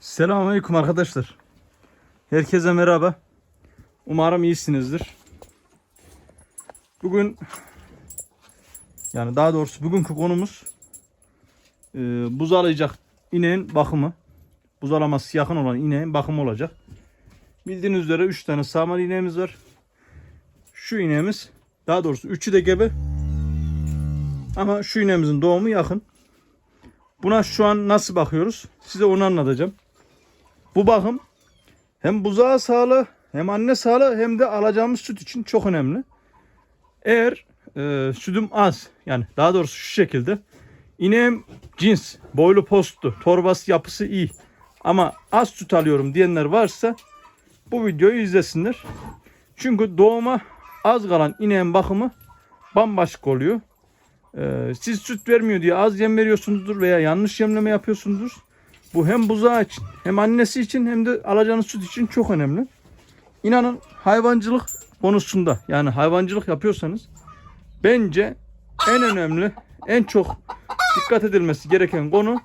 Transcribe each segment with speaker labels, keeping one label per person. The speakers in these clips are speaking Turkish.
Speaker 1: Selamünaleyküm arkadaşlar. Herkese merhaba. Umarım iyisinizdir. Bugün yani daha doğrusu bugünkü konumuz e, buzalayacak ineğin bakımı. Buzalaması yakın olan ineğin bakımı olacak. Bildiğiniz üzere 3 tane sağmal ineğimiz var. Şu ineğimiz daha doğrusu 3'ü de gebe. Ama şu ineğimizin doğumu yakın. Buna şu an nasıl bakıyoruz? Size onu anlatacağım. Bu bakım hem buzağı sağlığı hem anne sağlığı hem de alacağımız süt için çok önemli. Eğer e, sütüm az yani daha doğrusu şu şekilde ineğim cins, boylu postlu, torbası yapısı iyi ama az süt alıyorum diyenler varsa bu videoyu izlesinler. Çünkü doğuma az kalan ineğin bakımı bambaşka oluyor. Ee, siz süt vermiyor diye az yem veriyorsunuzdur veya yanlış yemleme yapıyorsunuzdur. Bu hem buzağı için hem annesi için hem de alacağınız süt için çok önemli. İnanın hayvancılık konusunda yani hayvancılık yapıyorsanız bence en önemli, en çok dikkat edilmesi gereken konu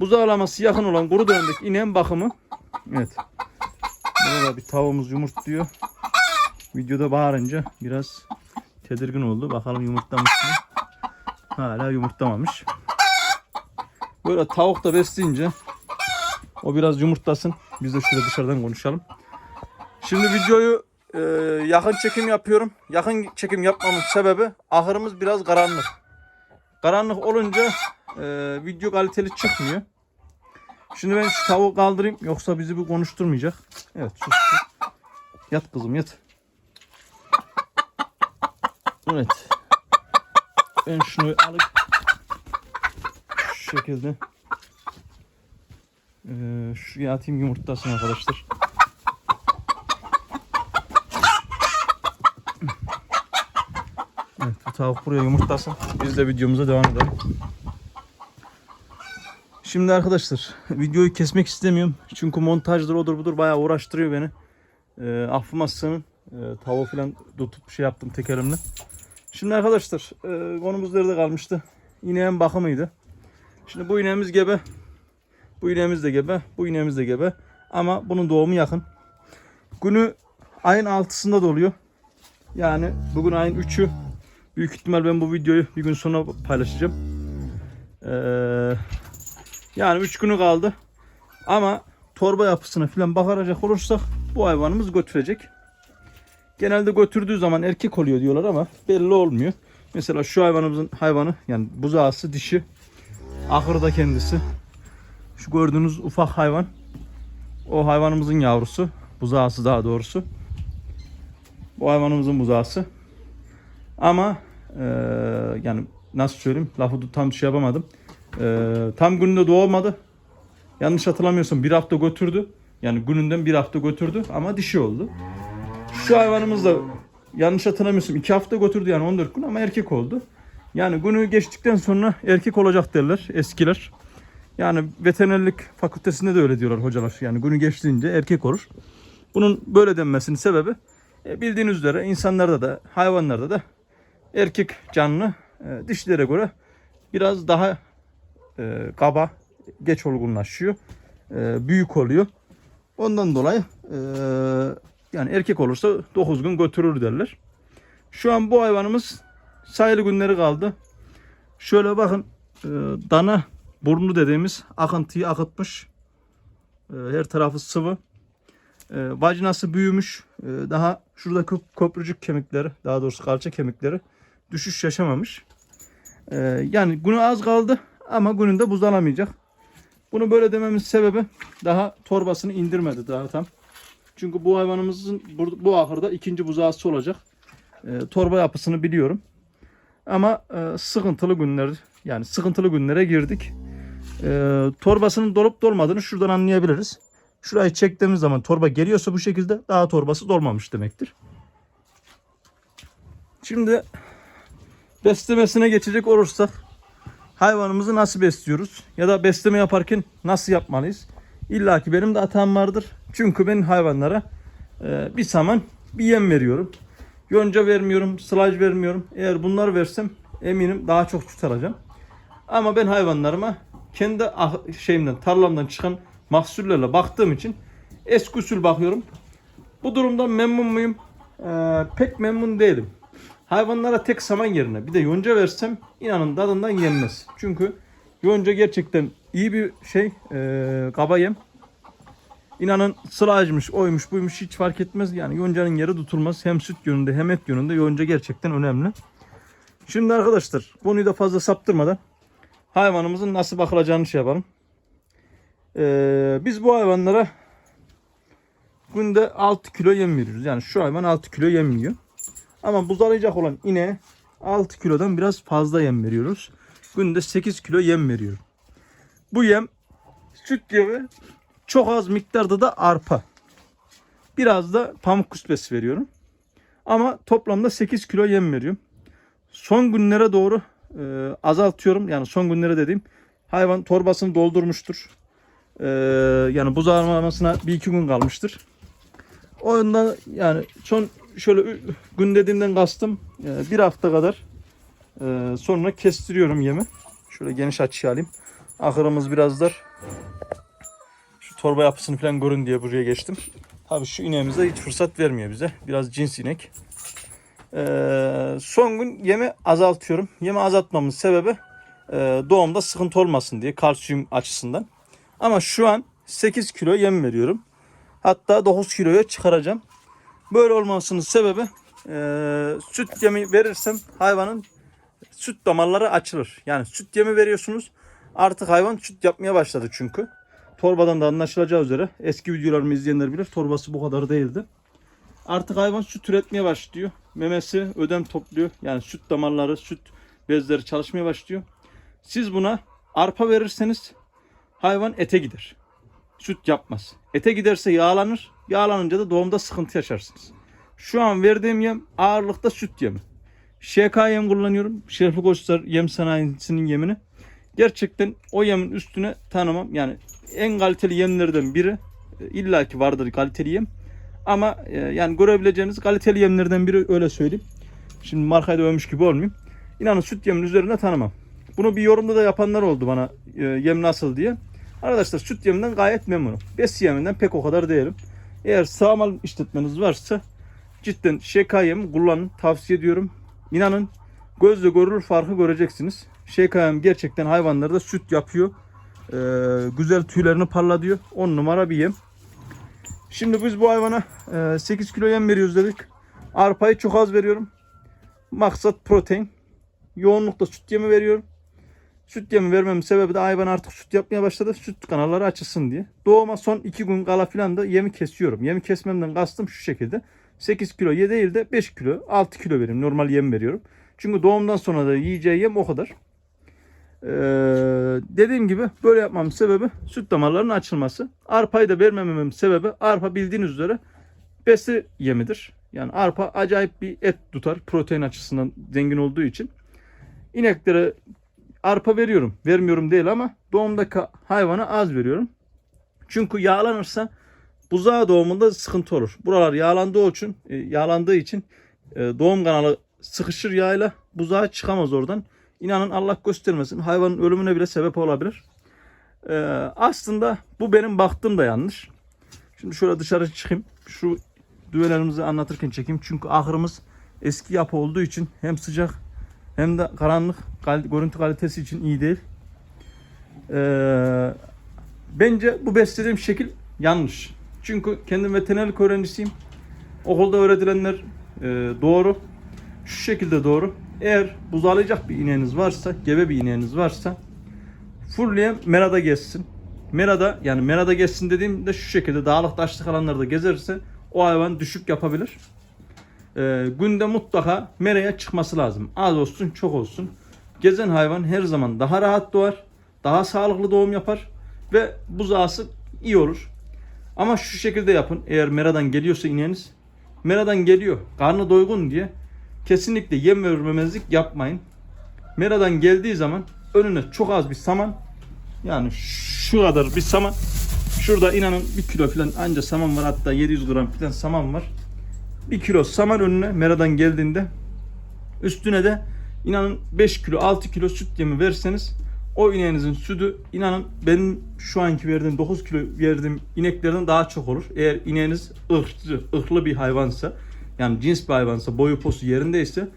Speaker 1: buzağlaması yakın olan kuru dönemdeki ineğin bakımı. Evet. Burada bir tavuğumuz yumurtluyor. Videoda bağırınca biraz tedirgin oldu. Bakalım yumurtlamış mı? Hala yumurtlamamış. Böyle tavuk da besleyince o biraz yumurtlasın. Biz de şöyle dışarıdan konuşalım. Şimdi videoyu e, yakın çekim yapıyorum. Yakın çekim yapmamın sebebi ahırımız biraz karanlık. Karanlık olunca e, video kaliteli çıkmıyor. Şimdi ben şu tavuğu kaldırayım yoksa bizi bu konuşturmayacak. Evet sus. Yat kızım yat. Evet. Ben şunu alıp şekilde ee, şuraya atayım yumurtlasın arkadaşlar. Evet bu tavuk buraya yumurtlasın. Biz de videomuza devam edelim. Şimdi arkadaşlar videoyu kesmek istemiyorum. Çünkü montajdır odur budur bayağı uğraştırıyor beni. Ee, affıma sığının. Ee, tavuğu falan tutup şey yaptım tek elimle. Şimdi arkadaşlar e, konumuz nerede kalmıştı? İneğin bakımıydı. Şimdi bu ineğimiz gebe. Bu ineğimiz de gebe. Bu ineğimiz de gebe. Ama bunun doğumu yakın. Günü ayın 6'sında doluyor. Yani bugün ayın 3'ü. Büyük ihtimal ben bu videoyu bir gün sonra paylaşacağım. Ee, yani 3 günü kaldı. Ama torba yapısına falan bakacak olursak bu hayvanımız götürecek. Genelde götürdüğü zaman erkek oluyor diyorlar ama belli olmuyor. Mesela şu hayvanımızın hayvanı yani buzağısı dişi. Ahırda kendisi. Şu gördüğünüz ufak hayvan. O hayvanımızın yavrusu. Buzağısı daha doğrusu. Bu hayvanımızın buzağısı. Ama eee, yani nasıl söyleyeyim lafı tam şey yapamadım. Eee, tam gününde doğmadı. Yanlış hatırlamıyorsam bir hafta götürdü. Yani gününden bir hafta götürdü ama dişi oldu. Şu hayvanımız da yanlış hatırlamıyorsam 2 hafta götürdü yani 14 gün ama erkek oldu. Yani günü geçtikten sonra erkek olacak derler eskiler. Yani veterinerlik fakültesinde de öyle diyorlar hocalar. Yani günü geçtiğince erkek olur. Bunun böyle denmesinin sebebi e, bildiğiniz üzere insanlarda da hayvanlarda da erkek canlı e, dişilere göre biraz daha e, kaba geç olgunlaşıyor. E, büyük oluyor. Ondan dolayı yani erkek olursa 9 gün götürür derler. Şu an bu hayvanımız sayılı günleri kaldı. Şöyle bakın e, dana burnu dediğimiz akıntıyı akıtmış. E, her tarafı sıvı. E, vajinası büyümüş. E, daha şuradaki köprücük kemikleri daha doğrusu kalça kemikleri düşüş yaşamamış. E, yani günü az kaldı ama gününde buzlanamayacak. Bunu böyle dememin sebebi daha torbasını indirmedi daha tam. Çünkü bu hayvanımızın bu, bu ahırda ikinci buzağısı olacak. E, torba yapısını biliyorum. Ama e, sıkıntılı günler yani sıkıntılı günlere girdik. E, torbasının dolup dolmadığını şuradan anlayabiliriz. Şurayı çektiğimiz zaman torba geliyorsa bu şekilde daha torbası dolmamış demektir. Şimdi beslemesine geçecek olursak hayvanımızı nasıl besliyoruz ya da besleme yaparken nasıl yapmalıyız? İlla ki benim de hatam vardır. Çünkü ben hayvanlara e, bir saman bir yem veriyorum. Yonca vermiyorum, sılaj vermiyorum. Eğer bunları versem eminim daha çok süt alacağım. Ama ben hayvanlarıma kendi ah- şeyimden, tarlamdan çıkan mahsullerle baktığım için eski usul bakıyorum. Bu durumdan memnun muyum? Ee, pek memnun değilim. Hayvanlara tek saman yerine bir de yonca versem inanın tadından yenmez. Çünkü yonca gerçekten iyi bir şey. Ee, kaba yem. İnanın sılajmış, oymuş, buymuş hiç fark etmez. Yani yoncanın yeri tutulmaz. Hem süt yönünde hem et yönünde yonca gerçekten önemli. Şimdi arkadaşlar konuyu da fazla saptırmadan hayvanımızın nasıl bakılacağını şey yapalım. Ee, biz bu hayvanlara günde 6 kilo yem veriyoruz. Yani şu hayvan 6 kilo yem yiyor. Ama buzalayacak olan ineğe 6 kilodan biraz fazla yem veriyoruz. Günde 8 kilo yem veriyorum. Bu yem süt yemi çok az miktarda da arpa. Biraz da pamuk küspesi veriyorum. Ama toplamda 8 kilo yem veriyorum. Son günlere doğru e, azaltıyorum. Yani son günlere dediğim hayvan torbasını doldurmuştur. E, yani buzağlamasına bir iki gün kalmıştır. O yüzden yani son şöyle gün dediğimden kastım e, bir hafta kadar e, sonra kestiriyorum yemi. Şöyle geniş açı alayım. Ahırımız biraz dar. Torba yapısını falan görün diye buraya geçtim. Tabii şu ineğimiz de hiç fırsat vermiyor bize. Biraz cins inek. Ee, son gün yemi azaltıyorum. Yemi azaltmamın sebebi e, doğumda sıkıntı olmasın diye kalsiyum açısından. Ama şu an 8 kilo yem veriyorum. Hatta 9 kiloya çıkaracağım. Böyle olmasının sebebi e, süt yemi verirsem hayvanın süt damarları açılır. Yani süt yemi veriyorsunuz. Artık hayvan süt yapmaya başladı çünkü. Torbadan da anlaşılacağı üzere eski videolarımı izleyenler bilir torbası bu kadar değildi. Artık hayvan süt üretmeye başlıyor. Memesi ödem topluyor. Yani süt damarları, süt bezleri çalışmaya başlıyor. Siz buna arpa verirseniz hayvan ete gider. Süt yapmaz. Ete giderse yağlanır. Yağlanınca da doğumda sıkıntı yaşarsınız. Şu an verdiğim yem ağırlıkta süt yemi. ŞK yem kullanıyorum. Şerefli Koçlar Yem Sanayisi'nin yemini. Gerçekten o yemin üstüne tanımam. Yani en kaliteli yemlerden biri. E, İlla ki vardır kaliteli yem. Ama e, yani görebileceğiniz kaliteli yemlerden biri öyle söyleyeyim. Şimdi markayı da gibi olmayayım. İnanın süt yemin üzerine tanımam. Bunu bir yorumda da yapanlar oldu bana e, yem nasıl diye. Arkadaşlar süt yeminden gayet memnunum. Besi yeminden pek o kadar değilim. Eğer sağmal işletmeniz varsa cidden şK yemi kullanın tavsiye ediyorum. İnanın gözle görülür farkı göreceksiniz. şK yem gerçekten hayvanlarda süt yapıyor. Ee, güzel tüylerini parlatıyor. 10 numara bir yem. Şimdi biz bu hayvana e, 8 kilo yem veriyoruz dedik. Arpayı çok az veriyorum. Maksat protein. Yoğunlukta süt yemi veriyorum. Süt yemi vermemin sebebi de hayvan artık süt yapmaya başladı. Süt kanalları açılsın diye. Doğuma son 2 gün kala filan da yemi kesiyorum. Yemi kesmemden kastım şu şekilde. 8 kilo ye değil de 5 kilo 6 kilo veriyorum. Normal yem veriyorum. Çünkü doğumdan sonra da yiyeceği yem o kadar. Ee, dediğim gibi böyle yapmamın sebebi süt damarlarının açılması. Arpayı da vermememin sebebi arpa bildiğiniz üzere besi yemidir. Yani arpa acayip bir et tutar protein açısından zengin olduğu için. İneklere arpa veriyorum. Vermiyorum değil ama doğumdaki hayvana az veriyorum. Çünkü yağlanırsa buzağı doğumunda sıkıntı olur. Buralar yağlandığı için, e, yağlandığı için e, doğum kanalı sıkışır yağıyla buzağı çıkamaz oradan. İnanın Allah göstermesin hayvanın ölümüne bile sebep olabilir. Ee, aslında bu benim baktığım da yanlış. Şimdi şöyle dışarı çıkayım. Şu düvelerimizi anlatırken çekeyim. Çünkü ahırımız eski yapı olduğu için hem sıcak hem de karanlık görüntü kalitesi için iyi değil. Ee, bence bu beslediğim şekil yanlış. Çünkü kendim veterinerlik öğrencisiyim. Okulda öğretilenler e, doğru. Şu şekilde doğru. Eğer buzalayacak bir ineğiniz varsa, gebe bir ineğiniz varsa fullleyen merada gezsin. Merada yani merada gezsin dediğimde şu şekilde dağlık taşlık alanlarda gezerse o hayvan düşük yapabilir. Ee, günde mutlaka meraya çıkması lazım. Az olsun çok olsun. Gezen hayvan her zaman daha rahat doğar. Daha sağlıklı doğum yapar. Ve buzağısı iyi olur. Ama şu şekilde yapın. Eğer meradan geliyorsa ineğiniz. Meradan geliyor. Karnı doygun diye kesinlikle yem vermemezlik yapmayın. Meradan geldiği zaman önüne çok az bir saman yani şu kadar bir saman şurada inanın bir kilo falan anca saman var hatta 700 gram falan saman var. Bir kilo saman önüne meradan geldiğinde üstüne de inanın 5 kilo 6 kilo süt yemi verseniz O ineğinizin sütü inanın benim şu anki verdiğim 9 kilo verdiğim ineklerden daha çok olur. Eğer ineğiniz ırkçı, ırklı bir hayvansa yani cins bir hayvansa boyu posu yerindeyse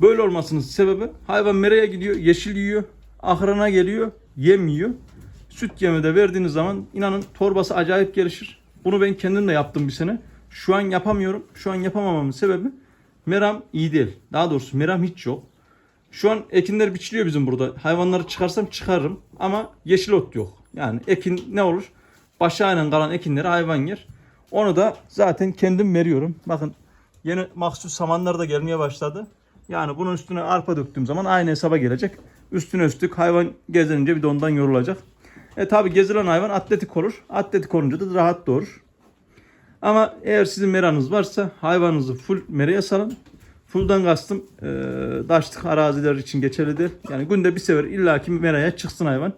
Speaker 1: böyle olmasının sebebi hayvan meraya gidiyor, yeşil yiyor, ahırına geliyor, yem yiyor. Süt yemi de verdiğiniz zaman inanın torbası acayip gelişir. Bunu ben kendim de yaptım bir sene. Şu an yapamıyorum. Şu an yapamamamın sebebi meram iyi değil. Daha doğrusu meram hiç yok. Şu an ekinler biçiliyor bizim burada. Hayvanları çıkarsam çıkarırım ama yeşil ot yok. Yani ekin ne olur? Başağıyla kalan ekinleri hayvan yer. Onu da zaten kendim veriyorum. Bakın yeni mahsus samanlar da gelmeye başladı. Yani bunun üstüne arpa döktüğüm zaman aynı hesaba gelecek. Üstüne üstlük hayvan gezinince bir de ondan yorulacak. E tabi gezilen hayvan atletik olur. Atletik olunca da rahat doğurur. Ama eğer sizin meranız varsa hayvanınızı full meraya salın. Full'dan kastım e, daşlık araziler için geçerli değil. Yani günde bir sefer illaki meraya çıksın hayvan.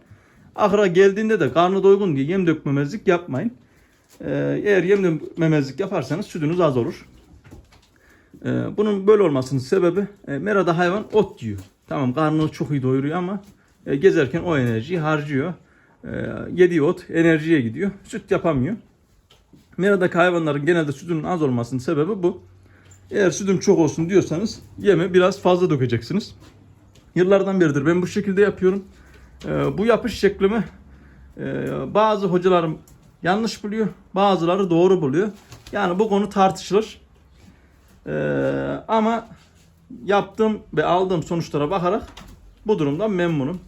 Speaker 1: Ahıra geldiğinde de karnı doygun diye yem dökmemezlik yapmayın. E, eğer yem dökmemezlik yaparsanız sütünüz az olur. E, bunun böyle olmasının sebebi e, merada hayvan ot yiyor. Tamam karnını çok iyi doyuruyor ama e, gezerken o enerjiyi harcıyor. E, yediği ot enerjiye gidiyor. Süt yapamıyor. Meradaki hayvanların genelde sütünün az olmasının sebebi bu. Eğer sütüm çok olsun diyorsanız yemi biraz fazla dökeceksiniz. Yıllardan beridir ben bu şekilde yapıyorum. Ee, bu yapış şeklimi e, bazı hocalarım yanlış buluyor, bazıları doğru buluyor. Yani bu konu tartışılır. Ee, ama yaptığım ve aldığım sonuçlara bakarak bu durumdan memnunum.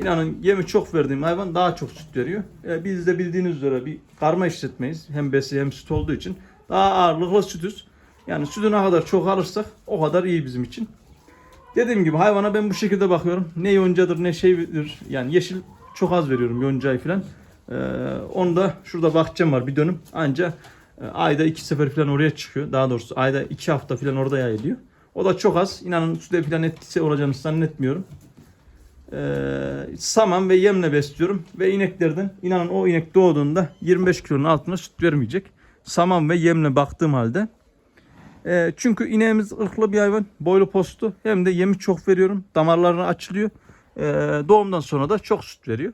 Speaker 1: İnanın yemi çok verdiğim hayvan daha çok süt veriyor. Ee, biz de bildiğiniz üzere bir karma işletmeyiz. Hem besi hem süt olduğu için daha ağırlıklı sütüz. Yani sütü ne kadar çok alırsak o kadar iyi bizim için. Dediğim gibi hayvana ben bu şekilde bakıyorum. Ne yoncadır ne şeydir. Yani yeşil çok az veriyorum yoncayı falan. Ee, onu da şurada bahçem var bir dönüm. Anca ayda iki sefer falan oraya çıkıyor. Daha doğrusu ayda iki hafta falan orada yayılıyor. O da çok az. İnanın süte falan etkisi olacağını zannetmiyorum. Ee, saman ve yemle besliyorum. Ve ineklerden inanın o inek doğduğunda 25 kilonun altına süt vermeyecek. Saman ve yemle baktığım halde. Ee, çünkü ineğimiz ırklı bir hayvan. Boylu postu. Hem de yemi çok veriyorum. Damarlarını açılıyor. Ee, doğumdan sonra da çok süt veriyor.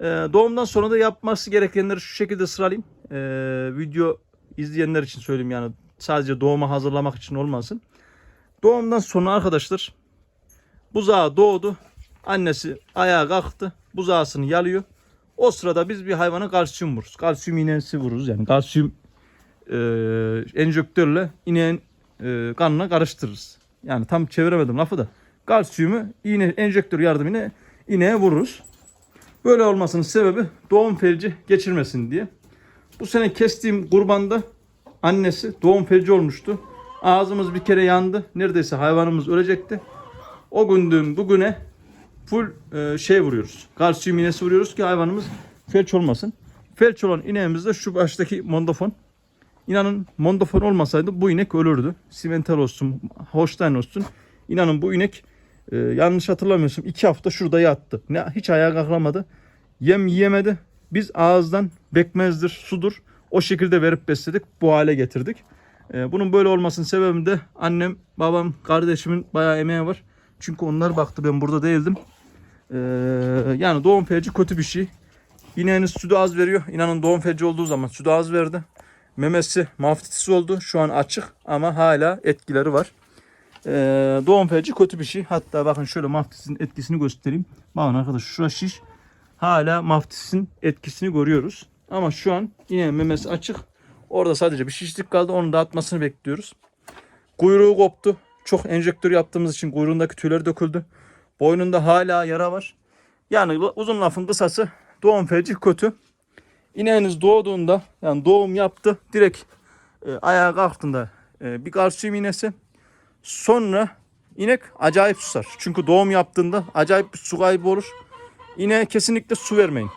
Speaker 1: Ee, doğumdan sonra da yapması gerekenleri şu şekilde sıralayayım. Ee, video izleyenler için söyleyeyim yani. Sadece doğuma hazırlamak için olmasın. Doğumdan sonra arkadaşlar buzağı doğdu. Annesi ayağa kalktı. Buzağısını yalıyor. O sırada biz bir hayvana kalsiyum vururuz. Kalsiyum iğnesi vururuz. Yani kalsiyum e, enjektörle ineğin e, kanına karıştırırız. Yani tam çeviremedim lafı da. Kalsiyumu iğne enjektör yardımıyla ineğe vururuz. Böyle olmasının sebebi doğum felci geçirmesin diye. Bu sene kestiğim kurbanda annesi doğum felci olmuştu. Ağzımız bir kere yandı. Neredeyse hayvanımız ölecekti. O günden bugüne full e, şey vuruyoruz. Kalsiyum iğnesi vuruyoruz ki hayvanımız felç olmasın. Felç olan ineğimiz de şu baştaki mondofon. İnanın mondofon olmasaydı bu inek ölürdü. Simental olsun, Holstein olsun. İnanın bu inek e, yanlış hatırlamıyorsam iki hafta şurada yattı. Ne, hiç ayağa kalkamadı. Yem yiyemedi. Biz ağızdan bekmezdir, sudur. O şekilde verip besledik. Bu hale getirdik. E, bunun böyle olmasının sebebi de annem, babam, kardeşimin bayağı emeği var. Çünkü onlar baktı ben burada değildim. E, yani doğum felci kötü bir şey. İneğiniz sütü az veriyor. İnanın doğum felci olduğu zaman sütü az verdi. Memesi maftitis oldu. Şu an açık ama hala etkileri var. Ee, doğum felci kötü bir şey. Hatta bakın şöyle maftisin etkisini göstereyim. Bakın arkadaşlar şurası şiş. Hala maftisin etkisini görüyoruz. Ama şu an yine memesi açık. Orada sadece bir şişlik kaldı. Onun dağıtmasını bekliyoruz. Kuyruğu koptu. Çok enjektör yaptığımız için kuyruğundaki tüyleri döküldü. Boynunda hala yara var. Yani uzun lafın kısası doğum felci kötü. İneğiniz doğduğunda yani doğum yaptı direkt e, ayağa kalktığında e, bir kalsiyum iğnesi. Sonra inek acayip susar. Çünkü doğum yaptığında acayip bir su kaybı olur. İneğe kesinlikle su vermeyin.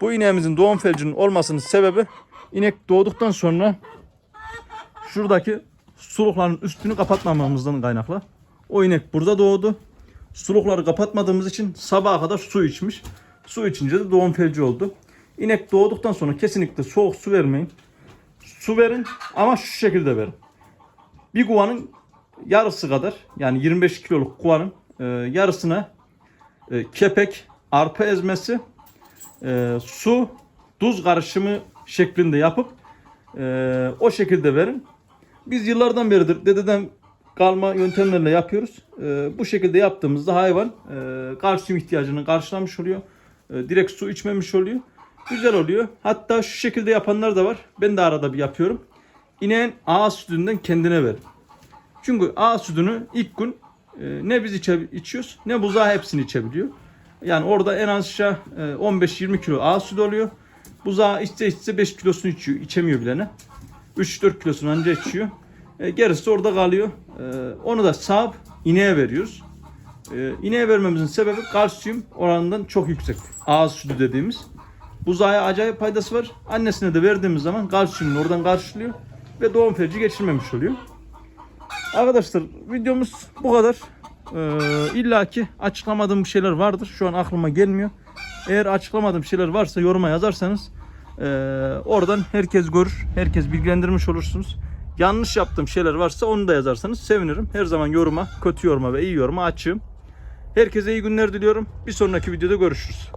Speaker 1: Bu ineğimizin doğum felcinin olmasının sebebi inek doğduktan sonra şuradaki sulukların üstünü kapatmamamızdan kaynaklı. O inek burada doğdu. Sulukları kapatmadığımız için sabaha kadar su içmiş. Su içince de doğum felci oldu. İnek doğduktan sonra kesinlikle soğuk su vermeyin. Su verin ama şu şekilde verin. Bir kovanın yarısı kadar yani 25 kiloluk kovanın e, yarısına e, kepek arpa ezmesi, e, su, tuz karışımı şeklinde yapıp e, o şekilde verin. Biz yıllardan beridir dededen kalma yöntemlerle yapıyoruz. E, bu şekilde yaptığımızda hayvan e, kalsiyum ihtiyacını karşılamış oluyor. E, direkt su içmemiş oluyor. Güzel oluyor. Hatta şu şekilde yapanlar da var. Ben de arada bir yapıyorum. İneğin ağız sütünden kendine verin. Çünkü ağız sütünü ilk gün e, ne biz içe, içiyoruz ne buzağı hepsini içebiliyor. Yani orada en az aşağı e, 15-20 kilo ağız sütü oluyor. Buzağı içse içse 5 kilosunu içiyor. içemiyor bilene. 3-4 kilosunu anca içiyor. E, gerisi orada kalıyor. E, onu da sağıp ineğe veriyoruz. E, vermemizin sebebi kalsiyum oranından çok yüksek. Ağız sütü dediğimiz. Buzağa acayip faydası var. Annesine de verdiğimiz zaman kalsiyumunu oradan karşılıyor. Ve doğum felci geçirmemiş oluyor. Arkadaşlar videomuz bu kadar. Ee, İlla ki açıklamadığım bir şeyler vardır. Şu an aklıma gelmiyor. Eğer açıklamadığım şeyler varsa yoruma yazarsanız ee, oradan herkes görür. Herkes bilgilendirmiş olursunuz. Yanlış yaptığım şeyler varsa onu da yazarsanız sevinirim. Her zaman yoruma, kötü yoruma ve iyi yoruma açığım. Herkese iyi günler diliyorum. Bir sonraki videoda görüşürüz.